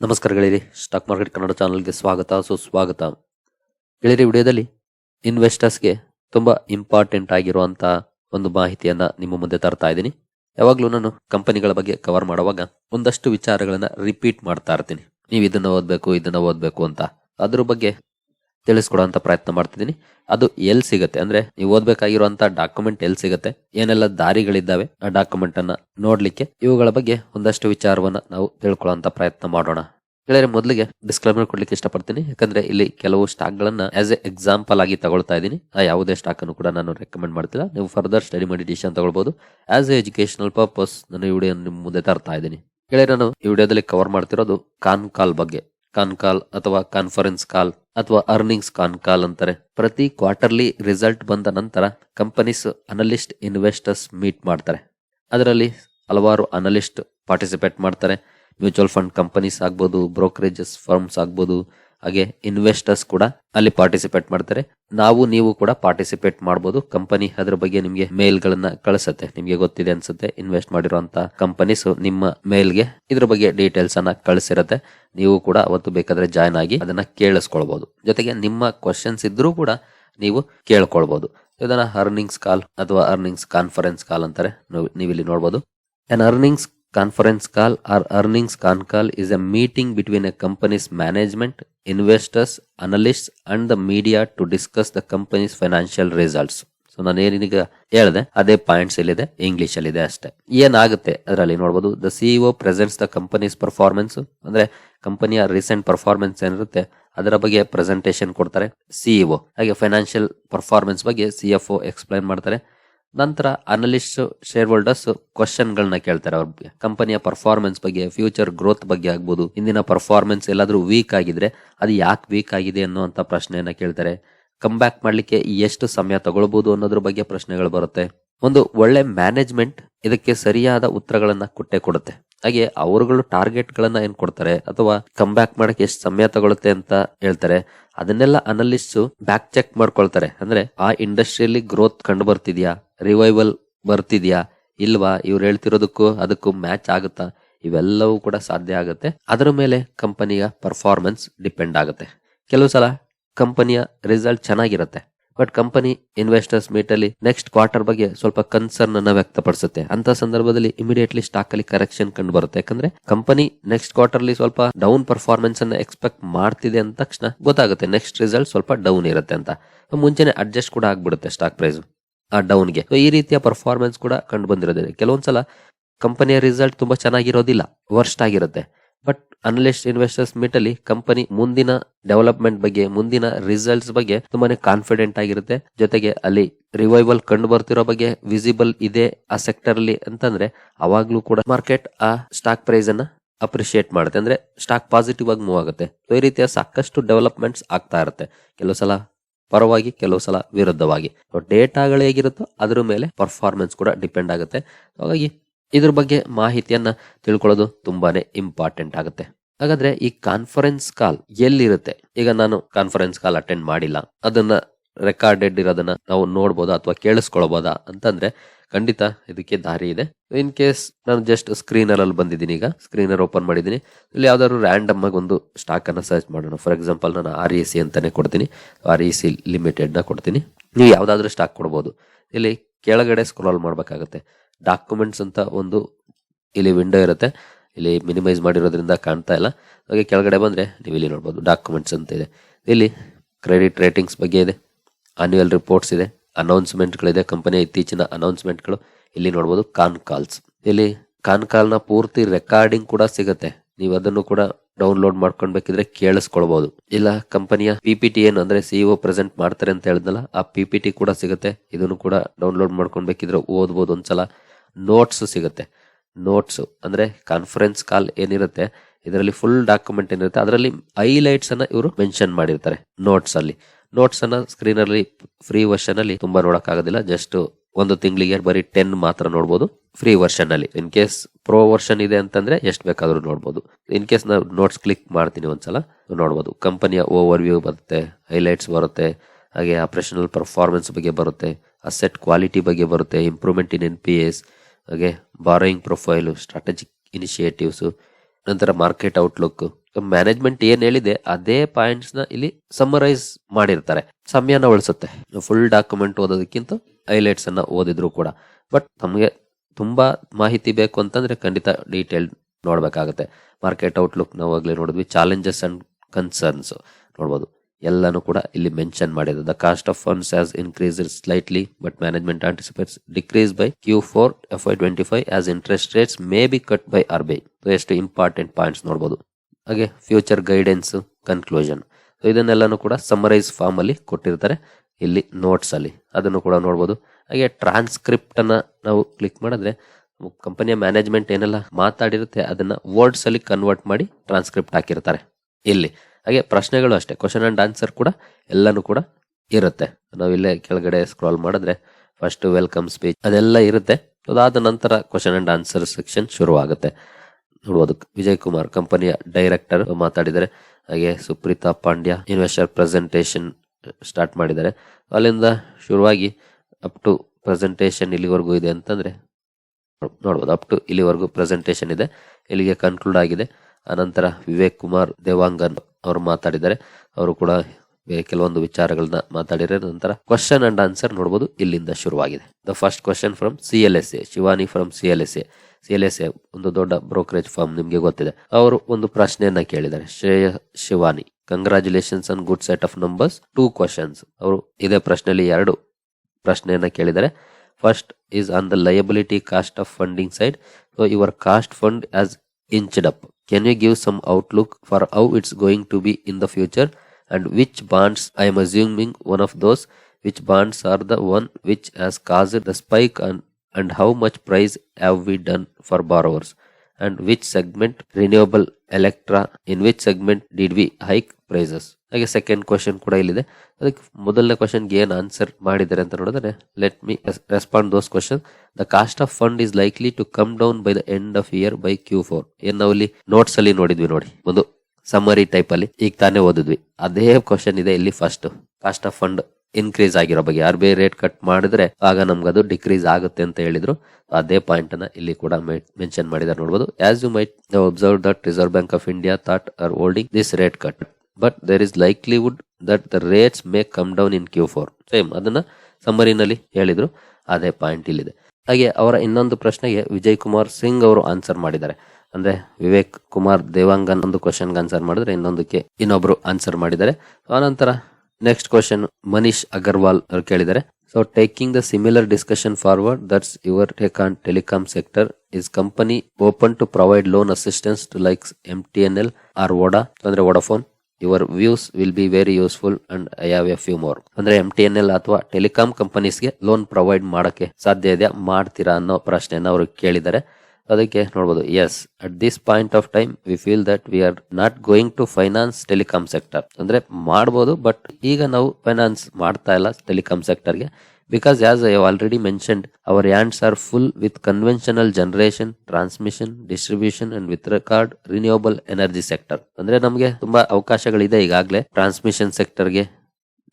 ನಮಸ್ಕಾರ ಗೆಳೆಯರಿ stock market Kannada ಚಾನಲ್ಗೆ ಸ್ವಾಗತ, ಸುಸ್ವಾಗತ. ಗೆಳೆಯರಿ, ವಿಡಿಯೋದಲ್ಲಿ ಇನ್ವೆಸ್ಟರ್ಸ್ಗೆ ತುಂಬ ಇಂಪಾರ್ಟೆಂಟ್ ಆಗಿರುವಂಥ ಒಂದು ಮಾಹಿತಿಯನ್ನು ನಿಮ್ಮ ಮುಂದೆ ತರ್ತಾ ಇದ್ದೀನಿ. ಯಾವಾಗಲೂ ನಾನು ಕಂಪನಿಗಳ ಬಗ್ಗೆ ಕವರ್ ಮಾಡುವಾಗ ಒಂದಷ್ಟು ವಿಚಾರಗಳನ್ನು ರಿಪೀಟ್ ಮಾಡ್ತಾ ಇರ್ತೀನಿ. ನೀವು ಇದನ್ನು ಓದಬೇಕು ಇದನ್ನು ಓದಬೇಕು ಅಂತ. ಅದ್ರ ಬಗ್ಗೆ ತಿಳಿಸ್ಕೊಡುವಂತ ಪ್ರಯತ್ನ ಮಾಡ್ತಿದ್ದೀನಿ. ಅದು ಎಲ್ಲಿ ಸಿಗುತ್ತೆ? ಅಂದ್ರೆ ನೀವು ಓದ್ಬೇಕಾಗಿರುವಂತಹ ಡಾಕ್ಯುಮೆಂಟ್ ಎಲ್ಲಿ ಸಿಗುತ್ತೆ? ಏನೆಲ್ಲ ದಾರಿಗಳಿದ್ದಾವೆ? ಆ ಡಾಕ್ಯುಮೆಂಟ್ ಅನ್ನ ನೋಡ್ಲಿಕ್ಕೆ ಇವುಗಳ ಬಗ್ಗೆ ಒಂದಷ್ಟು ವಿಚಾರವನ್ನ ನಾವು ತಿಳ್ಕೊಳ್ಳುವಂತ ಪ್ರಯತ್ನ ಮಾಡೋಣ. ಗೆಳೆಯರೆ, ಮೊದಲಿಗೆ ಡಿಸ್ಕ್ಲೈಮರ್ ಕೊಡ್ಲಿಕ್ಕೆ ಇಷ್ಟಪಡ್ತೀನಿ. ಯಾಕಂದ್ರೆ ಇಲ್ಲಿ ಕೆಲವು ಸ್ಟಾಕ್ ಗಳನ್ನ ಆಸ್ ಎ ಎಕ್ಸಾಂಪಲ್ ಆಗಿ ತಗೊಳ್ತಾ ಇದ್ದೀನಿ. ಆ ಯಾವುದೇ ಸ್ಟಾಕ್ ಅನ್ನು ಕೂಡ ನಾನು ರೆಕಮೆಂಡ್ ಮಾಡ್ತಿಲ್ಲ. ನೀವು ಫರ್ದರ್ ಸ್ಟಡಿ ಮಾಡಿ ಡಿಸಿಷನ್ ತಗೊಳ್ಬಹುದು ಆಸ್ ಎ ಎಜುಕೇಶನಲ್ ಪರ್ಪಸ್ ನಾನು ಈ ವಿಡಿಯೋ ನಿಮ್ಮ ಮುಂದೆ ತರ್ತಾ ಇದ್ದೀನಿ. ಗೆಳೆಯರೆ, ನಾನು ಈ ವಿಡಿಯೋದಲ್ಲಿ ಕವರ್ ಮಾಡ್ತಿರೋದು ಕಾನ್ ಕಾಲ್ ಬಗ್ಗೆ. ಕಾನ್ ಕಾಲ್ ಅಥವಾ ಕಾನ್ಫರೆನ್ಸ್ ಕಾಲ್ ಅಥವಾ ಅರ್ನಿಂಗ್ಸ್ ಕಾನ್ ಕಾಲ್ ಅಂತಾರೆ. ಪ್ರತಿ ಕ್ವಾರ್ಟರ್ಲಿ ರಿಸಲ್ಟ್ ಬಂದ ನಂತರ ಕಂಪನೀಸ್ ಅನಲಿಸ್ಟ್ ಇನ್ವೆಸ್ಟರ್ಸ್ ಮೀಟ್ ಮಾಡ್ತಾರೆ. ಅದರಲ್ಲಿ ಹಲವಾರು ಅನಲಿಸ್ಟ್ ಪಾರ್ಟಿಸಿಪೇಟ್ ಮಾಡ್ತಾರೆ. ಮ್ಯೂಚುವಲ್ ಫಂಡ್ ಕಂಪನೀಸ್ ಆಗ್ಬೋದು, ಬ್ರೋಕರೇಜಸ್ ಫರ್ಮ್ಸ್ ಆಗ್ಬೋದು ಹಾಗೆ ಇನ್ವೆಸ್ಟರ್ಸ್ ಕೂಡ ಅಲ್ಲಿ ಪಾರ್ಟಿಸಿಪೇಟ್ ಮಾಡ್ತಾರೆ. ನಾವು, ನೀವು ಕೂಡ ಪಾರ್ಟಿಸಿಪೇಟ್ ಮಾಡಬಹುದು ಕಂಪನಿ ಅದ್ರ ಬಗ್ಗೆ ನಿಮ್ಗೆ ಮೇಲ್ ಗಳನ್ನ ಕಳಿಸುತ್ತೆ. ನಿಮ್ಗೆ ಗೊತ್ತಿದೆ ಅನ್ಸುತ್ತೆ. ಇನ್ವೆಸ್ಟ್ ಮಾಡಿರುವಂತ ಕಂಪನೀಸ್ ನಿಮ್ಮ ಮೇಲ್ಗೆ ಇದ್ರ ಬಗ್ಗೆ ಡೀಟೇಲ್ಸ್ ಅನ್ನ ಕಳಿಸಿರತ್ತೆ. ನೀವು ಕೂಡ ಅವತ್ತು ಬೇಕಾದ್ರೆ ಜಾಯ್ನ್ ಆಗಿ ಅದನ್ನ ಕೇಳಿಸ್ಕೊಳ್ಬಹುದು ಜೊತೆಗೆ ನಿಮ್ಮ ಕ್ವಶನ್ಸ್ ಇದ್ರೂ ಕೂಡ ನೀವು ಕೇಳ್ಕೊಳ್ಬಹುದು ಇದನ್ನ ಅರ್ನಿಂಗ್ಸ್ ಕಾಲ್ ಅಥವಾ ಅರ್ನಿಂಗ್ಸ್ ಕಾನ್ಫರೆನ್ಸ್ ಕಾಲ್ ಅಂತಾರೆ. ನೀವು- ನೀವಿಲ್ಲಿ ನೋಡಬಹುದು on earnings conference call or earnings con call is a meeting between a company's management, investors, analysts, and the media to discuss the company's financial results. So ನಾನು ಏನೀಗ ಹೇಳಿದೆ? ಅದೇ points ಇಲ್ಲಿದೆ English ಅಲ್ಲಿ ಇದೆ ಅಷ್ಟೇ. ಏನಾಗುತ್ತೆ ಅದರಲ್ಲಿ ನೋಡಬಹುದು the CEO presents the company's performance ಅಂದ್ರೆ ಕಂಪನಿಯ ರೀಸೆಂಟ್ ಪರ್ಫಾರ್ಮೆನ್ಸ್ ಏನಿರುತ್ತೆ ಅದರ ಬಗ್ಗೆ ಪ್ರೆಸೆಂಟೇಶನ್ ಕೊಡ್ತಾರೆ ಸಿಇಒ ಹಾಗೆ ಫೈನಾನ್ಷಿಯಲ್ ಪರ್ಫಾರ್ಮೆನ್ಸ್ ಬಗ್ಗೆ ಸಿಎಫ್ಒ ಎಕ್ಸ್ಪ್ಲೈನ್ ಮಾಡ್ತಾರೆ. ನಂತರ ಅನಲಿಸ್ಟ್ ಶೇರ್ ಹೋಲ್ಡರ್ಸ್ ಕ್ವಶನ್ ಗಳನ್ನ ಕೇಳ್ತಾರೆ ಅವ್ರ ಕಂಪನಿಯ ಪರ್ಫಾರ್ಮೆನ್ಸ್ ಬಗ್ಗೆ ಫ್ಯೂಚರ್ ಗ್ರೋತ್ ಬಗ್ಗೆ ಆಗ್ಬೋದು, ಇಂದಿನ ಪರ್ಫಾರ್ಮೆನ್ಸ್ ಎಲ್ಲಾದ್ರೂ ವೀಕ್ ಆಗಿದ್ರೆ ಅದು ಯಾಕೆ ವೀಕ್ ಆಗಿದೆ ಅನ್ನುವಂತ ಪ್ರಶ್ನೆಯನ್ನ ಕೇಳ್ತಾರೆ. ಕಮ್ ಬ್ಯಾಕ್ ಮಾಡ್ಲಿಕ್ಕೆ ಎಷ್ಟು ಸಮಯ ತಗೊಳ್ಬಹುದು ಅನ್ನೋದ್ರ ಬಗ್ಗೆ ಪ್ರಶ್ನೆಗಳು ಬರುತ್ತೆ. ಒಂದು ಒಳ್ಳೆ ಮ್ಯಾನೇಜ್ಮೆಂಟ್ ಇದಕ್ಕೆ ಸರಿಯಾದ ಉತ್ತರಗಳನ್ನ ಕೊಟ್ಟೆ ಕೊಡುತ್ತೆ. ಹಾಗೆ ಅವರುಗಳು ಟಾರ್ಗೆಟ್ ಗಳನ್ನ ಏನ್ ಕೊಡ್ತಾರೆ ಅಥವಾ ಕಮ್ ಬ್ಯಾಕ್ ಮಾಡಕ್ಕೆ ಎಷ್ಟು ಸಮಯ ತಗೊಳುತ್ತೆ ಅಂತ ಹೇಳ್ತಾರೆ. ಅದನ್ನೆಲ್ಲ ಅನಲಿಸ್ಟ್ ಬ್ಯಾಕ್ ಚೆಕ್ ಮಾಡ್ಕೊಳ್ತಾರೆ. ಅಂದ್ರೆ ಆ ಇಂಡಸ್ಟ್ರಿಯಲ್ಲಿ ಗ್ರೋತ್ ಕಂಡು ಬರ್ತಿದ್ಯಾ? ರಿವೈವಲ್ ಬರ್ತಿದ್ಯಾ ಇಲ್ವಾ? ಇವ್ರು ಹೇಳ್ತಿರೋದಕ್ಕೂ ಅದಕ್ಕೂ ಮ್ಯಾಚ್ ಆಗುತ್ತಾ? ಇವೆಲ್ಲವೂ ಕೂಡ ಸಾಧ್ಯ ಆಗುತ್ತೆ. ಅದರ ಮೇಲೆ ಕಂಪನಿಯ ಪರ್ಫಾರ್ಮೆನ್ಸ್ ಡಿಪೆಂಡ್ ಆಗುತ್ತೆ. ಕೆಲವು ಸಲ ಕಂಪನಿಯ ರಿಸಲ್ಟ್ ಚೆನ್ನಾಗಿರುತ್ತೆ. ಬಟ್ ಕಂಪನಿ ಇನ್ವೆಸ್ಟರ್ಸ್ ಮೀಟ್ ಅಲ್ಲಿ ನೆಕ್ಸ್ಟ್ ಕ್ವಾರ್ಟರ್ ಬಗ್ಗೆ ಸ್ವಲ್ಪ ಕನ್ಸರ್ನ್ ಅನ್ನ ವ್ಯಕ್ತಪಡಿಸುತ್ತೆ. ಅಂತ ಸಂದರ್ಭದಲ್ಲಿ ಇಮಿಡಿಯೇಟ್ಲಿ ಸ್ಟಾಕ್ ಅಲ್ಲಿ ಕರೆಕ್ಷನ್ ಕಂಡು ಬರುತ್ತೆ. ಯಾಕಂದ್ರೆ ಕಂಪನಿ ನೆಕ್ಸ್ಟ್ ಕ್ವಾರ್ಟರ್ ಅಲ್ಲಿ ಸ್ವಲ್ಪ ಡೌನ್ ಪರ್ಫಾರ್ಮೆನ್ಸ್ ಅನ್ನ ಎಕ್ಸ್ಪೆಕ್ಟ್ ಮಾಡ್ತಿದೆ ಅಂದ ತಕ್ಷಣ ಗೊತ್ತಾಗುತ್ತೆ. ನೆಕ್ಸ್ಟ್ ರಿಸಲ್ಟ್ ಸ್ವಲ್ಪ ಡೌನ್ ಇರುತ್ತೆ ಅಂತ. ಮುಂಚೆನೆ ಅಡ್ಜಸ್ಟ್ ಕೂಡ ಆಗ್ಬಿಡುತ್ತೆ ಸ್ಟಾಕ್ ಪ್ರೈಸ್ ಡೌನ್ಗೆ ಈ ರೀತಿಯ ಪರ್ಫಾರ್ಮೆನ್ಸ್ ಕೂಡ ಕಂಡು ಬಂದಿರೋದಿದೆ. ಕೆಲವೊಂದ್ಸಲ ಕಂಪನಿಯ ರಿಸಲ್ಟ್ ತುಂಬಾ ಚೆನ್ನಾಗಿರೋದಿಲ್ಲ. ವರ್ಸ್ಟ್ ಆಗಿರುತ್ತೆ. ಬಟ್ ಅನಲಿಸ್ಟ್ ಇನ್ವೆಸ್ಟರ್ಸ್ ಮೀಟ್ ಅಲ್ಲಿ ಕಂಪನಿ ಮುಂದಿನ ಡೆವಲಪ್ಮೆಂಟ್ ಬಗ್ಗೆ, ಮುಂದಿನ ರಿಸಲ್ಟ್ಸ್ ಬಗ್ಗೆ ತುಂಬಾನೇ ಕಾನ್ಫಿಡೆಂಟ್ ಆಗಿರುತ್ತೆ. ಜೊತೆಗೆ ಅಲ್ಲಿ ರಿವೈವಲ್ ಕಂಡು ಬರ್ತಿರೋ ಬಗ್ಗೆ ವಿಸಿಬಲ್ ಇದೆ ಆ ಸೆಕ್ಟರ್ ಅಲ್ಲಿ ಅಂತಂದ್ರೆ ಅವಾಗ್ಲೂ ಕೂಡ ಮಾರ್ಕೆಟ್ ಆ ಸ್ಟಾಕ್ ಪ್ರೈಸ್ ಅನ್ನ ಅಪ್ರಿಶಿಯೇಟ್ ಮಾಡುತ್ತೆ. ಅಂದ್ರೆ ಸ್ಟಾಕ್ ಪಾಸಿಟಿವ್ ಆಗಿ ಮೂವ್ ಆಗುತ್ತೆ. ಈ ರೀತಿಯ ಸಾಕಷ್ಟು ಡೆವಲಪ್ಮೆಂಟ್ಸ್ ಆಗ್ತಾ ಇರುತ್ತೆ. ಕೆಲವು ಸಲ ಪರವಾಗಿ ಕೆಲವು ಸಲ ವಿರುದ್ಧವಾಗಿ. ಡೇಟಾಗಳು ಹೇಗಿರುತ್ತೋ ಅದರ ಮೇಲೆ ಪರ್ಫಾರ್ಮೆನ್ಸ್ ಕೂಡ ಡಿಪೆಂಡ್ ಆಗುತ್ತೆ. ಹಾಗಾಗಿ ಇದ್ರ ಬಗ್ಗೆ ಮಾಹಿತಿಯನ್ನ ತಿಳ್ಕೊಳ್ಳೋದು ತುಂಬಾನೇ ಇಂಪಾರ್ಟೆಂಟ್ ಆಗುತ್ತೆ. ಹಾಗಾದ್ರೆ ಈ ಕಾನ್ಫರೆನ್ಸ್ ಕಾಲ್ ಎಲ್ಲಿರುತ್ತೆ? ಈಗ ನಾನು ಕಾನ್ಫರೆನ್ಸ್ ಕಾಲ್ ಅಟೆಂಡ್ ಮಾಡಿಲ್ಲ. ಅದನ್ನ ರೆಕಾರ್ಡೆಡ್ ಇರೋದನ್ನ ನಾವು ನೋಡ್ಬೋದಾ ಅಥವಾ ಕೇಳಿಸ್ಕೊಳ್ಬೋದಾ ಅಂತಂದ್ರೆ ಖಂಡಿತ ಇದಕ್ಕೆ ದಾರಿ ಇದೆ. ಇನ್ ಕೇಸ್ ನಾನು ಜಸ್ಟ್ ಸ್ಕ್ರೀನರ್ ಅಲ್ಲಿ ಬಂದಿದ್ದೀನಿ ಈಗ ಸ್ಕ್ರೀನರ್ ಓಪನ್ ಮಾಡಿದ್ದೀನಿ. ಇಲ್ಲಿ ಯಾವ್ದಾದ್ರು ರ್ಯಾಂಡಮ್ ಆಗಿ ಒಂದು ಸ್ಟಾಕ್ ಅನ್ನ ಸರ್ಚ್ ಮಾಡೋಣ. ಫಾರ್ ಎಕ್ಸಾಂಪಲ್ ನಾನು ಆರ್ ಇ ಸಿ ಅಂತಾನೆ ಕೊಡ್ತೀನಿ. ಆರ್ ಇ ಸಿ ಲಿಮಿಟೆಡ್ನ ಕೊಡ್ತೀನಿ. ನೀವು ಯಾವ್ದಾದ್ರು ಸ್ಟಾಕ್ ಕೊಡ್ಬೋದು. ಇಲ್ಲಿ ಕೆಳಗಡೆ ಸ್ಕ್ರಾಲ್ ಮಾಡಬೇಕಾಗುತ್ತೆ. ಡಾಕ್ಯುಮೆಂಟ್ಸ್ ಅಂತ ಒಂದು ಇಲ್ಲಿ ವಿಂಡೋ ಇರುತ್ತೆ. ಇಲ್ಲಿ ಮಿನಿಮೈಸ್ ಮಾಡಿರೋದ್ರಿಂದ ಕಾಣ್ತಾ ಇಲ್ಲ. ಹಾಗೆ ಕೆಳಗಡೆ ಬಂದ್ರೆ ನೀವು ಇಲ್ಲಿ ನೋಡ್ಬೋದು ಡಾಕ್ಯುಮೆಂಟ್ಸ್ ಅಂತ ಇದೆ. ಇಲ್ಲಿ ಕ್ರೆಡಿಟ್ ರೇಟಿಂಗ್ಸ್ ಬಗ್ಗೆ ಇದೆ. ಆನ್ಯುವಲ್ ರಿಪೋರ್ಟ್ಸ್ ಇದೆ. ಅನೌನ್ಸ್ಮೆಂಟ್ಗಳಿದೆ ಕಂಪನಿಯ ಇತ್ತೀಚಿನ ಅನೌನ್ಸ್ಮೆಂಟ್ಗಳು ಇಲ್ಲಿ ನೋಡ್ಬೋದು ಕಾನ್ ಕಾಲ್ಸ್ ಇಲ್ಲಿ ಕಾನ್ ಕಾಲ್ನ ಪೂರ್ತಿ ರೆಕಾರ್ಡಿಂಗ್ ಕೂಡ ಸಿಗುತ್ತೆ. ನೀವು ಅದನ್ನು ಕೂಡ ಡೌನ್ಲೋಡ್ ಮಾಡ್ಕೊಳ್ಬೇಕಿದ್ರೆ ಕೇಳಿಸ್ಕೊಳ್ಬಹುದು ಇಲ್ಲ ಕಂಪನಿಯ ಪಿಪಿಟಿ ಏನು ಅಂದ್ರೆ ಸಿಇಒ ಪ್ರೆಸೆಂಟ್ ಮಾಡ್ತಾರೆ ಅಂತ ಹೇಳಿದ್ನಲ್ಲ, ಆ ಪಿಪಿಟಿ ಕೂಡ ಸಿಗುತ್ತೆ. ಇದನ್ನು ಕೂಡ ಡೌನ್ಲೋಡ್ ಮಾಡ್ಕೊಳ್ಬೇಕಿದ್ರೆ ಓದ್ಬೋದು ಒಂದ್ಸಲ. ನೋಟ್ಸ್ ಸಿಗುತ್ತೆ. ನೋಟ್ಸ್ ಅಂದ್ರೆ ಕಾನ್ಫರೆನ್ಸ್ ಕಾಲ್ ಏನಿರುತ್ತೆ, ಇದರಲ್ಲಿ ಫುಲ್ ಡಾಕ್ಯುಮೆಂಟ್ ಏನಿರುತ್ತೆ, ಅದರಲ್ಲಿ ಹೈಲೈಟ್ಸ್ ಅನ್ನ ಇವರು ಮೆನ್ಷನ್ ಮಾಡಿರ್ತಾರೆ. ನೋಟ್ಸ್ ಅಲ್ಲಿ. ನೋಟ್ಸ್ ಅನ್ನ ಸ್ಕ್ರೀನ್ ಅಲ್ಲಿ ಫ್ರೀ ವರ್ಷನ್ ಅಲ್ಲಿ ತುಂಬಾ ನೋಡಕ್ ಆಗೋದಿಲ್ಲ ಜಸ್ಟ್ ಒಂದು ತಿಂಗಳಿಗೆ ಬರೀ ಟೆನ್ ಮಾತ್ರ ನೋಡಬಹುದು ಫ್ರೀ ವರ್ಷನ್ ಅಲ್ಲಿ. ಇನ್ ಕೇಸ್ ಪ್ರೋ ವರ್ಷನ್ ಇದೆ ಅಂತಂದ್ರೆ ಎಷ್ಟು ಬೇಕಾದ್ರೂ ನೋಡಬಹುದು ಇನ್ ಕೇಸ್ ನಾವು ನೋಟ್ಸ್ ಕ್ಲಿಕ್ ಮಾಡ್ತೀನಿ ಒಂದ್ಸಲ ನೋಡಬಹುದು ಕಂಪನಿಯ ಓವರ್ ವ್ಯೂ ಬರುತ್ತೆ ಹೈಲೈಟ್ಸ್ ಬರುತ್ತೆ, ಹಾಗೆ ಆಪರೇಷನಲ್ ಪರ್ಫಾರ್ಮೆನ್ಸ್ ಬಗ್ಗೆ ಬರುತ್ತೆ ಅಸೆಟ್ ಕ್ವಾಲಿಟಿ ಬಗ್ಗೆ ಬರುತ್ತೆ improvement in N P S ಹಾಗೆ ಬಾರೋಯಿಂಗ್ ಪ್ರೊಫೈಲು ಸ್ಟ್ರಾಟಜಿಕ್ ಇನಿಷಿಯೇಟಿವ್ಸ್ ನಂತರ ಮಾರ್ಕೆಟ್ ಔಟ್ಲುಕ್ ಮ್ಯಾನೇಜ್ಮೆಂಟ್ ಏನ್ ಹೇಳಿದೆ, ಅದೇ ಪಾಯಿಂಟ್ಸ್ನ ಇಲ್ಲಿ ಸಮ್ಮರೈಸ್ ಮಾಡಿರ್ತಾರೆ. ಸಮಯನ ಉಳಿಸುತ್ತೆ. ಫುಲ್ ಡಾಕ್ಯುಮೆಂಟ್ ಓದೋದಕ್ಕಿಂತ ಹೈಲೈಟ್ಸ್ ಅನ್ನ ಓದಿದ್ರು ಕೂಡ. ಬಟ್ ನಮಗೆ ತುಂಬಾ ಮಾಹಿತಿ ಬೇಕು ಅಂತಂದ್ರೆ ಖಂಡಿತ ಡೀಟೇಲ್ ನೋಡ್ಬೇಕಾಗತ್ತೆ. ಮಾರ್ಕೆಟ್ ಔಟ್ಲುಕ್ ನಾವು ಆಗ್ಲೇ ನೋಡಿದ್ವಿ. ಚಾಲೆಂಜಸ್ ಅಂಡ್ ಕನ್ಸರ್ನ್ಸ್ ನೋಡ್ಬೋದು. ಎಲ್ಲಾನು ಕೂಡ ಇಲ್ಲಿ ಮೆನ್ಷನ್ ಮಾಡಿದೆ the cost of funds as increase slightly but management anticipates decrease by Q four F I twenty five as interest rates may be cut by R B ಎಷ್ಟು important points ನೋಡ್ಬೋದು. ಹಾಗೆ future guidance conclusion ಇದನ್ನೆಲ್ಲಾನು ಕೂಡ summarise ಫಾರ್ಮಲ್ಲಿ ಕೊಟ್ಟಿರ್ತಾರೆ. ಇಲ್ಲಿ ನೋಟ್ಸಲ್ಲಿ ಅದನ್ನು ಕೂಡ ನೋಡ್ಬೋದು. ಹಾಗೆ ಟ್ರಾನ್ಸ್ಕ್ರಿಪ್ಟನ್ನು ನಾವು ಕ್ಲಿಕ್ ಮಾಡಿದ್ರೆ ಕಂಪನಿಯ ಮ್ಯಾನೇಜ್ಮೆಂಟ್ ಏನೆಲ್ಲ ಮಾತಾಡಿರುತ್ತೆ ಅದನ್ನು ವರ್ಡ್ಸಲ್ಲಿ ಕನ್ವರ್ಟ್ ಮಾಡಿ ಟ್ರಾನ್ಸ್ಕ್ರಿಪ್ಟ್ ಹಾಕಿರ್ತಾರೆ. ಇಲ್ಲಿ. ಹಾಗೆ ಪ್ರಶ್ನೆಗಳು ಅಷ್ಟೇ. ಕ್ವಶನ್ ಆ್ಯಂಡ್ ಆನ್ಸರ್ ಕೂಡ ಎಲ್ಲನೂ ಕೂಡ ಇರುತ್ತೆ. ನಾವು ಇಲ್ಲೇ ಕೆಳಗಡೆ ಸ್ಕ್ರಾಲ್ ಮಾಡಿದ್ರೆ ಫಸ್ಟ್ ವೆಲ್ಕಮ್ ಸ್ಪೀಚ್ ಅದೆಲ್ಲ ಇರುತ್ತೆ. ಅದಾದ ನಂತರ ಕ್ವಶನ್ ಆ್ಯಂಡ್ ಆನ್ಸರ್ ಸೆಕ್ಷನ್ ಶುರು ನೋಡ್ಬೋದು ವಿಜಯ್ ಕುಮಾರ್ ಕಂಪನಿಯ ಡೈರೆಕ್ಟರ್ ಮಾತಾಡಿದರೆ ಹಾಗೆ Supreetha Pandya investor presentation start ಮಾಡಿದ್ದಾರೆ. ಅಲ್ಲಿಂದ ಶುರುವಾಗಿ ಅಪ್ ಟು ಪ್ರೆಸೆಂಟೇಷನ್ ಇಲ್ಲಿವರೆಗೂ ಇದೆ ಅಂತಂದ್ರೆ ನೋಡ್ಬೋದು. ಅಪ್ ಟು ಇಲ್ಲಿವರೆಗೂ ಪ್ರೆಸೆಂಟೇಷನ್ ಇದೆ. ಇಲ್ಲಿಗೆ ಕನ್ಕ್ಲೂಡ್ ಆಗಿದೆ. ಅನಂತರ ವಿವೇಕ್ ಕುಮಾರ್ ದೇವಾಂಗನ್ ಅವರು ಮಾತಾಡಿದ್ದಾರೆ. ಅವರು ಕೂಡ ಕೆಲವೊಂದು ವಿಚಾರಗಳನ್ನ ಮಾತಾಡಿದ್ರೆ ನಂತರ ಕ್ವಶನ್ ಅಂಡ್ ಆನ್ಸರ್ ನೋಡಬಹುದು ಇಲ್ಲಿಂದ ಶುರುವಾಗಿದೆ. The first question from C L S A Shivani from C L S A C L S A ಒಂದು ದೊಡ್ಡ ಬ್ರೋಕರೇಜ್ ಫಾರ್ಮ್ ನಿಮಗೆ ಗೊತ್ತಿದೆ. ಅವರು ಒಂದು ಪ್ರಶ್ನೆಯನ್ನ ಕೇಳಿದ್ದಾರೆ. Shreya Shivani congratulations on good set of numbers two questions ಅವರು ಇದೇ ಪ್ರಶ್ನೆಯಲ್ಲಿ ಎರಡು ಪ್ರಶ್ನೆಯನ್ನ ಕೇಳಿದ್ದಾರೆ. First is on the liability cost of funding side so your cost fund as inched up Can you give some outlook for how it's going to be in the future and which bonds I am assuming one of those which bonds are the one which has caused the spike and, and how much price have we done for borrowers? And which segment renewable electra, in which segment did we hike prices? ಹಾಗೆ second question ಕೂಡ ಇಲ್ಲಿದೆ. ಅದಕ್ಕೆ ಮೊದಲನೇ ಕ್ವಶನ್ಗೆ ಏನು answer ಮಾಡಿದ್ದಾರೆ ಅಂತ ನೋಡಿದ್ರೆ let me respond those question the cost of fund is likely to come down by the end of year by Q four ಏನ್ ನಾವು ಇಲ್ಲಿ ನೋಟ್ಸ್ ಅಲ್ಲಿ ನೋಡಿದ್ವಿ ನೋಡಿ. ಒಂದು ಸಮರಿ ಟೈಪ್ ಅಲ್ಲಿ. ಈಗ ತಾನೇ ಓದಿದ್ವಿ. ಅದೇ ಕ್ವಶನ್ ಇದೆ ಇಲ್ಲಿ first cost of fund increase ಆಗಿರೋ ಬಗ್ಗೆ. R B I rate cut ಮಾಡಿದ್ರೆ ಆಗ ನಮ್ಗೆ ಅದು ಡಿಕ್ರೀಸ್ ಆಗುತ್ತೆ ಅಂತ ಹೇಳಿದ್ರು. ಅದೇ ಪಾಯಿಂಟ್ ಅನ್ನ ಇಲ್ಲಿ ಕೂಡ ಮೆನ್ಷನ್ ಮಾಡಿದ್ದಾರೆ ನೋಡಬಹುದು as you might observe that Reserve Bank of India thought are holding this rate cut but there is likelihood that the rates may come down in Q four same ಅದನ್ನ ಸಮ್ಮರಿನಲ್ಲಿ ಹೇಳಿದ್ರು. ಅದೇ point ಇಲ್ಲಿದೆ. ಹಾಗೆ ಅವರ ಇನ್ನೊಂದು ಪ್ರಶ್ನೆಗೆ ವಿಜಯ್ ಕುಮಾರ್ ಸಿಂಗ್ ಅವರು ಆನ್ಸರ್ ಮಾಡಿದ್ದಾರೆ. ಅಂದ್ರೆ ವಿವೇಕ್ ಕುಮಾರ್ ದೇವಾಂಗನ್ ಒಂದು ಕ್ವಶನ್ಗೆ ಆನ್ಸರ್ ಮಾಡಿದ್ರೆ ಇನ್ನೊಂದಕ್ಕೆ ಇನ್ನೊಬ್ರು ಆನ್ಸರ್ ಮಾಡಿದ್ದಾರೆ. ಆನಂತರ ನೆಕ್ಸ್ಟ್ ಕ್ವಶನ್ ಮನೀಶ್ ಅಗರ್ವಾಲ್ ಅವರು ಕೇಳಿದ್ದಾರೆ. So taking the similar discussion forward that's your take on telecom sector is company open to provide loan assistance to likes M T N L or Voda ಅಂದ್ರೆ Vodafone your views will be very useful and I have a few more ಅಂದ್ರೆ M T N L ಅಥವಾ telecom ಕಂಪನೀಸ್ಗೆ loan provide ಮಾಡೋಕ್ಕೆ ಸಾಧ್ಯ ಇದೆಯಾ? ಮಾಡ್ತೀರಾ ಅನ್ನೋ ಪ್ರಶ್ನೆಯನ್ನು ಅವರು ಕೇಳಿದ್ದಾರೆ. ಅದಕ್ಕೆ ನೋಡ್ಬೋದು as at this point of time we feel that we are not going to finance telecom sector ಅಂದ್ರೆ ಮಾಡ್ಬೋದು ಬಟ್ ಈಗ ನಾವು ಫೈನಾನ್ಸ್ ಮಾಡ್ತಾ ಇಲ್ಲ telecom ಸೆಕ್ಟರ್ಗೆ because as I already mentioned our hands are full with conventional generation transmission distribution and with record renewable energy sector ಅಂದ್ರೆ ನಮಗೆ ತುಂಬಾ ಅವಕಾಶಗಳಿದೆ ಈಗಾಗಲೇ ಟ್ರಾನ್ಸ್ಮಿಷನ್ ಸೆಕ್ಟರ್ಗೆ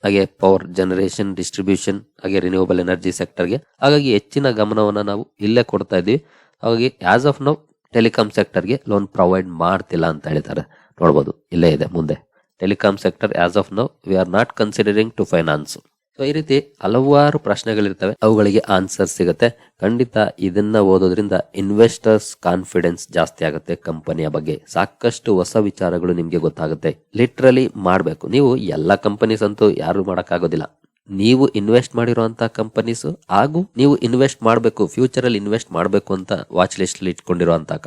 ಹಾಗೆ ಪವರ್ ಜನರೇಷನ್ ಡಿಸ್ಟ್ರಿಬ್ಯೂಷನ್ ಹಾಗೆ ರಿನ್ಯೂವಬಲ್ ಎನರ್ಜಿ ಸೆಕ್ಟರ್ಗೆ ಹಾಗಾಗಿ ಹೆಚ್ಚಿನ ಗಮನವನ್ನು ನಾವು ಇಲ್ಲೇ ಕೊಡ್ತಾ ಇದ್ದೀವಿ. ಹಾಗಾಗಿ ಆಸ್ ಆಫ್ ನೌ ಟೆಲಿಕಾಂ ಸೆಕ್ಟರ್ಗೆ ಲೋನ್ ಪ್ರೊವೈಡ್ ಮಾಡ್ತಿಲ್ಲ ಅಂತ ಹೇಳ್ತಾರೆ ನೋಡ್ಬೋದು, ಇಲ್ಲೇ ಇದೆ, ಮುಂದೆ. Telecom sector as of now we are not considering to finance so ಈ ರೀತಿ ಹಲವಾರು ಪ್ರಶ್ನೆಗಳಿರ್ತವೆ, ಅವುಗಳಿಗೆ ಆನ್ಸರ್ ಸಿಗುತ್ತೆ. ಖಂಡಿತ ಇದನ್ನ ಓದೋದ್ರಿಂದ ಇನ್ವೆಸ್ಟರ್ಸ್ ಕಾನ್ಫಿಡೆನ್ಸ್ ಜಾಸ್ತಿ ಆಗುತ್ತೆ ಕಂಪನಿಯ ಬಗ್ಗೆ. ಸಾಕಷ್ಟು ಹೊಸ ವಿಚಾರಗಳು ನಿಮ್ಗೆ ಗೊತ್ತಾಗುತ್ತೆ. ಲಿಟ್ರಲಿ ಮಾಡಬೇಕು. ನೀವು ಎಲ್ಲ ಕಂಪನೀಸ್ ಅಂತೂ ಯಾರು ಮಾಡೋಕ್ಕಾಗೋದಿಲ್ಲ. ನೀವು ಇನ್ವೆಸ್ಟ್ ಮಾಡಿರುವಂತ ಕಂಪನೀಸ್ ಹಾಗೂ ನೀವು ಇನ್ವೆಸ್ಟ್ ಮಾಡಬೇಕು ಫ್ಯೂಚರ್ ಅಲ್ಲಿ ಇನ್ವೆಸ್ಟ್ ಮಾಡಬೇಕು ಅಂತ ವಾಚ್ ಲಿಸ್ಟ್ ಅಲ್ಲಿ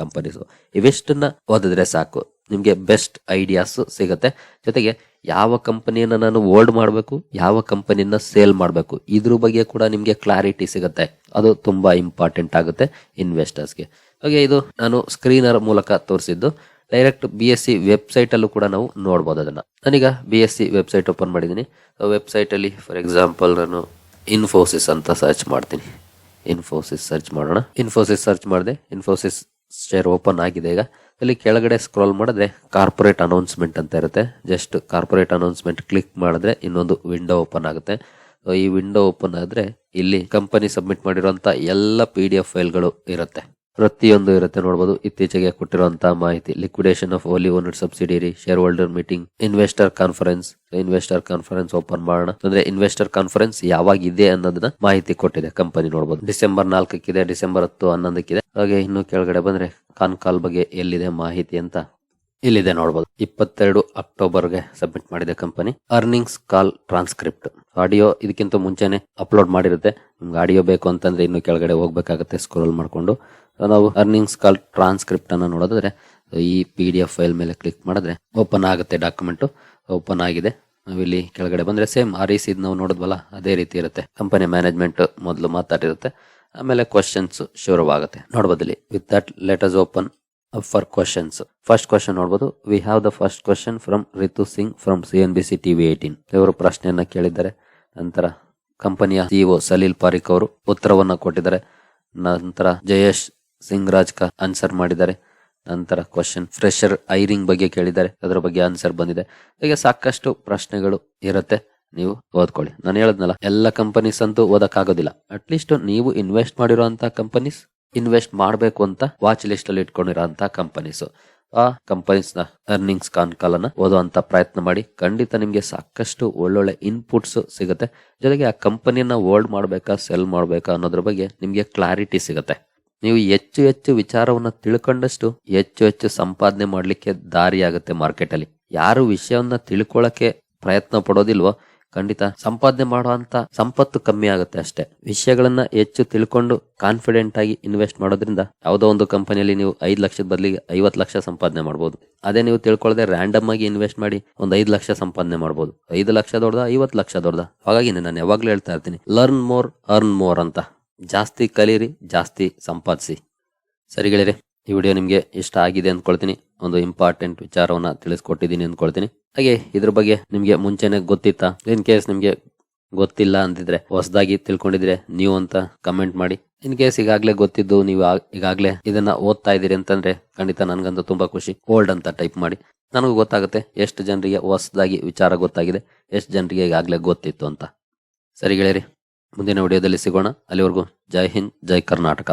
ಕಂಪನೀಸ್ ಇವೆಷ್ಟನ್ನ ಓದಿದ್ರೆ ಸಾಕು. ನಿಮಗೆ ಬೆಸ್ಟ್ ಐಡಿಯಾಸ್ ಸಿಗುತ್ತೆ. ಜೊತೆಗೆ ಯಾವ ಕಂಪನಿಯನ್ನ ನಾನು ಹೋಲ್ಡ್ ಮಾಡಬೇಕು, ಯಾವ ಕಂಪನಿಯನ್ನ ಸೇಲ್ ಮಾಡಬೇಕು, ಇದ್ರ ಬಗ್ಗೆ ಕೂಡ ನಿಮಗೆ ಕ್ಲಾರಿಟಿ ಸಿಗುತ್ತೆ. ಅದು ತುಂಬಾ ಇಂಪಾರ್ಟೆಂಟ್ ಆಗುತ್ತೆ ಇನ್ವೆಸ್ಟರ್ಸ್ಗೆ ಹಾಗೆ ಇದು ನಾನು ಸ್ಕ್ರೀನರ್ ಮೂಲಕ ತೋರಿಸಿದ್ದು. Direct B S C website ಅಲ್ಲೂ ಕೂಡ ನಾವು ನೋಡ್ಬೋದು ಅದನ್ನ. ನಾನೀಗ B S C website open ಮಾಡಿದ್ದೀನಿ. ವೆಬ್ಸೈಟ್ ಅಲ್ಲಿ ಫಾರ್ ಎಕ್ಸಾಂಪಲ್ ನಾನು ಇನ್ಫೋಸಿಸ್ ಅಂತ ಸರ್ಚ್ ಮಾಡ್ತೀನಿ. ಇನ್ಫೋಸಿಸ್ ಸರ್ಚ್ ಮಾಡೋಣ. ಇನ್ಫೋಸಿಸ್ ಸರ್ಚ್ ಮಾಡಿದೆ. ಇನ್ಫೋಸಿಸ್ ಶೇರ್ ಓಪನ್ ಆಗಿದೆ ಈಗ. ಅಲ್ಲಿ ಕೆಳಗಡೆ ಸ್ಕ್ರಾಲ್ ಮಾಡಿದ್ರೆ ಕಾರ್ಪೊರೇಟ್ ಅನೌನ್ಸ್ಮೆಂಟ್ ಅಂತ ಇರುತ್ತೆ. ಜಸ್ಟ್ ಕಾರ್ಪೊರೇಟ್ ಅನೌನ್ಸ್ಮೆಂಟ್ ಕ್ಲಿಕ್ ಮಾಡಿದ್ರೆ ಇನ್ನೊಂದು ವಿಂಡೋ ಓಪನ್ ಆಗುತ್ತೆ. ಈ ವಿಂಡೋ ಓಪನ್ ಆದರೆ ಇಲ್ಲಿ ಕಂಪನಿ ಸಬ್ಮಿಟ್ ಮಾಡಿರುವಂಥ ಎಲ್ಲ ಪಿ ಡಿ ಎಫ್ ಫೈಲ್ಗಳು ಇರುತ್ತೆ. ಪ್ರತಿಯೊಂದು ಇರುತ್ತೆ ನೋಡಬಹುದು ಇತ್ತೀಚೆಗೆ ಕೊಟ್ಟಿರುವಂತಹ ಮಾಹಿತಿ liquidation of wholly owner subsidiary share holder meeting investor conference investor conference open ಮಾಡೋಣ. ಅಂದ್ರೆ ಇನ್ವೆಸ್ಟರ್ ಕಾನ್ಫರೆನ್ಸ್ ಯಾವಾಗ ಇದೆ ಅನ್ನೋದನ್ನ ಮಾಹಿತಿ ಕೊಟ್ಟಿದೆ ಕಂಪನಿ ನೋಡಬಹುದು ಡಿಸೆಂಬರ್ ನಾಲ್ಕಕ್ಕಿದೆ, ಡಿಸೆಂಬರ್ ಹತ್ತು ಹನ್ನೊಂದಕ್ಕಿದೆ. ಹಾಗೆ ಇನ್ನು ಕೆಳಗಡೆ ಬಂದ್ರೆ ಕಾನ್ ಕಾಲ್ ಬಗ್ಗೆ ಎಲ್ಲಿದೆ ಮಾಹಿತಿ ಅಂತ ಇಲ್ಲಿದೆ ನೋಡಬಹುದು ಇಪ್ಪತ್ತೆರಡು ಅಕ್ಟೋಬರ್ಗೆ ಸಬ್ಮಿಟ್ ಮಾಡಿದೆ company earnings call transcript audio ಇದಕ್ಕಿಂತ ಮುಂಚೆನೆ ಅಪ್ಲೋಡ್ ಮಾಡಿರುತ್ತೆ. ನಿಮ್ಗೆ ಆಡಿಯೋ ಬೇಕು ಅಂತಂದ್ರೆ ಇನ್ನು ಕೆಳಗಡೆ ಹೋಗ್ಬೇಕಾಗುತ್ತೆ ಸ್ಕ್ರೋಲ್ ಮಾಡಿಕೊಂಡು. ನಾವು ಅರ್ನಿಂಗ್ಸ್ ಕಾಲ್ ಟ್ರಾನ್ಸ್ಕ್ರಿಪ್ಟ್ ಅನ್ನು ನೋಡೋದಾದ್ರೆ, ಈ ಪಿ ಡಿ ಎಫ್ ಫೈಲ್ ಮೇಲೆ ಕ್ಲಿಕ್ ಮಾಡಿದ್ರೆ ಓಪನ್ ಆಗುತ್ತೆ ಡಾಕ್ಯುಮೆಂಟ್ ಓಪನ್ ಆಗಿದೆ. ನಾವಿಲ್ಲಿ ಕೆಳಗಡೆ ಬಂದ್ರೆ ಸೇಮ್ ಆರ್ ಇ ನಾವು ನೋಡಿದ್ವಲ್ಲ, ಅದೇ ರೀತಿ ಇರುತ್ತೆ. ಕಂಪನಿ ಮ್ಯಾನೇಜ್ಮೆಂಟ್ ಮೊದಲು ಮಾತಾಡಿರುತ್ತೆ. ಆಮೇಲೆ ಕ್ವಶನ್ಸ್ ಶುರುವಾಗುತ್ತೆ. ನೋಡ್ಬೋದಿಲ್ಲಿ with that letters open for questions first question ನೋಡಬಹುದು we have the first question from Ritu Singh from C N B C TV eighteen ಇವರು ಪ್ರಶ್ನೆಯನ್ನ ಕೇಳಿದ್ದಾರೆ. ನಂತರ ಕಂಪನಿಯ ಸಿಇಒ ಸಲೀಲ್ ಪಾರಿಕ್ ಅವರು ಉತ್ತರವನ್ನ ಕೊಟ್ಟಿದ್ದಾರೆ. ನಂತರ ಜಯೇಶ್ ಸಿಂಗ್ ರಾಜ್ ಕ ಆನ್ಸರ್ ಮಾಡಿದ್ದಾರೆ. ನಂತರ ಕ್ವಶನ್ ಫ್ರೆಶರ್ ಐರಿಂಗ್ ಬಗ್ಗೆ ಕೇಳಿದ್ದಾರೆ. ಅದರ ಬಗ್ಗೆ ಆನ್ಸರ್ ಬಂದಿದೆ. ಹೀಗೆ ಸಾಕಷ್ಟು ಪ್ರಶ್ನೆಗಳು ಇರುತ್ತೆ. ನೀವು ಓದ್ಕೊಳ್ಳಿ. ನಾನು ಹೇಳದ್ನಲ್ಲ, ಎಲ್ಲ ಕಂಪನೀಸ್ ಅಂತೂ ಓದಕ್ಕಾಗೋದಿಲ್ಲ. ಅಟ್ಲೀಸ್ಟ್ ನೀವು ಇನ್ವೆಸ್ಟ್ ಮಾಡಿರುವಂತಹ ಕಂಪನೀಸ್ ಇನ್ವೆಸ್ಟ್ ಮಾಡಬೇಕು ಅಂತ ವಾಚ್ ಲಿಸ್ಟ್ ಅಲ್ಲಿ ಇಟ್ಕೊಂಡಿರೋಂತ ಕಂಪನೀಸ್ ಆ ಕಂಪನೀಸ್ನ ಅರ್ನಿಂಗ್ಸ್ ಕಾನ್ಕಾಲ್ ಅನ್ನ ಓದುವಂತ ಪ್ರಯತ್ನ ಮಾಡಿ. ಖಂಡಿತ ನಿಮ್ಗೆ ಸಾಕಷ್ಟು ಒಳ್ಳೊಳ್ಳೆ ಇನ್ಪುಟ್ಸ್ ಸಿಗುತ್ತೆ. ಜೊತೆಗೆ ಆ ಕಂಪನಿಯನ್ನ ಹೋಲ್ಡ್ ಮಾಡಬೇಕಾ ಸೆಲ್ ಮಾಡ್ಬೇಕಾ ಅನ್ನೋದ್ರ ಬಗ್ಗೆ ನಿಮ್ಗೆ ಕ್ಲಾರಿಟಿ ಸಿಗುತ್ತೆ. ನೀವು ಹೆಚ್ಚು ಹೆಚ್ಚು ವಿಚಾರವನ್ನ ತಿಳ್ಕೊಂಡಷ್ಟು ಹೆಚ್ಚು ಹೆಚ್ಚು ಸಂಪಾದನೆ ಮಾಡ್ಲಿಕ್ಕೆ ದಾರಿ ಆಗುತ್ತೆ ಮಾರ್ಕೆಟ್ ಅಲ್ಲಿ. ಯಾರು ವಿಷಯವನ್ನ ತಿಳ್ಕೊಳಕ್ಕೆ ಪ್ರಯತ್ನ ಪಡೋದಿಲ್ವೋ ಖಂಡಿತ ಸಂಪಾದನೆ ಮಾಡುವಂತ ಸಂಪತ್ತು ಕಮ್ಮಿ ಆಗುತ್ತೆ ಅಷ್ಟೇ. ವಿಷಯಗಳನ್ನ ಹೆಚ್ಚು ತಿಳ್ಕೊಂಡು ಕಾನ್ಫಿಡೆಂಟ್ ಆಗಿ ಇನ್ವೆಸ್ಟ್ ಮಾಡೋದ್ರಿಂದ ಯಾವುದೋ ಒಂದು ಕಂಪನಿಯಲ್ಲಿ ನೀವು ಐದು ಲಕ್ಷದ ಬದಲಿಗೆ ಐವತ್ ಲಕ್ಷ ಸಂಪಾದನೆ ಮಾಡಬಹುದು ಅದೇ ನೀವು ತಿಳ್ಕೊಳ್ಳದೆ ರ್ಯಾಂಡಮ್ ಆಗಿ ಇನ್ವೆಸ್ಟ್ ಮಾಡಿ ಒಂದ್ ಐದು ಲಕ್ಷ ಸಂಪಾದನೆ ಮಾಡಬಹುದು ಐದು ಲಕ್ಷ ದೊಡ್ಡದ ಐವತ್ ಲಕ್ಷ ದೊಡ್ಡದ? ಹಾಗಾಗಿ ನಾನು ಯಾವಾಗ್ಲೂ ಹೇಳ್ತಾ ಇರ್ತೀನಿ ಲರ್ನ್ ಮೋರ್ ಅರ್ನ್ ಮೋರ್ ಅಂತ. ಜಾಸ್ತಿ ಕಲೀರಿ, ಜಾಸ್ತಿ ಸಂಪಾದಿಸಿ. ಸರಿ ಗೆಳೆಯರೆ, ಈ ವಿಡಿಯೋ ನಿಮಗೆ ಇಷ್ಟ ಆಗಿದೆ ಅಂದ್ಕೊಳ್ತೀನಿ. ಒಂದು ಇಂಪಾರ್ಟೆಂಟ್ ವಿಚಾರವನ್ನ ತಿಳಿಸ್ಕೊಟ್ಟಿದ್ದೀನಿ ಅಂದ್ಕೊಳ್ತೀನಿ. ಹಾಗೆ ಇದ್ರ ಬಗ್ಗೆ ನಿಮ್ಗೆ ಮುಂಚೆನೆ ಗೊತ್ತಿತ್ತಾ? ಇನ್ ಕೇಸ್ ನಿಮ್ಗೆ ಗೊತ್ತಿಲ್ಲ ಅಂತಿದ್ರೆ ಹೊಸದಾಗಿ ತಿಳ್ಕೊಂಡಿದ್ರೆ ನೀವು ಅಂತ ಕಮೆಂಟ್ ಮಾಡಿ. ಇನ್ ಕೇಸ್ ಈಗಾಗಲೇ ಗೊತ್ತಿದ್ದು, ನೀವು ಈಗಾಗಲೇ ಇದನ್ನ ಓದ್ತಾ ಇದ್ದೀರಿ ಅಂತಂದ್ರೆ ಖಂಡಿತ ನನ್ಗಂತೂ ತುಂಬಾ ಖುಷಿ. ಓಲ್ಡ್ ಅಂತ ಟೈಪ್ ಮಾಡಿ. ನನಗೂ ಗೊತ್ತಾಗುತ್ತೆ ಎಷ್ಟು ಜನರಿಗೆ ಹೊಸದಾಗಿ ವಿಚಾರ ಗೊತ್ತಾಗಿದೆ, ಎಷ್ಟು ಜನರಿಗೆ ಈಗಾಗಲೇ ಗೊತ್ತಿತ್ತು ಅಂತ. ಸರಿ ಗೆಳೆಯರಿ, ಮುಂದಿನ ವಿಡಿಯೋದಲ್ಲಿ ಸಿಗೋಣ. ಅಲ್ಲಿವರೆಗೂ ಜೈ ಹಿಂದ್, ಜೈ ಕರ್ನಾಟಕ.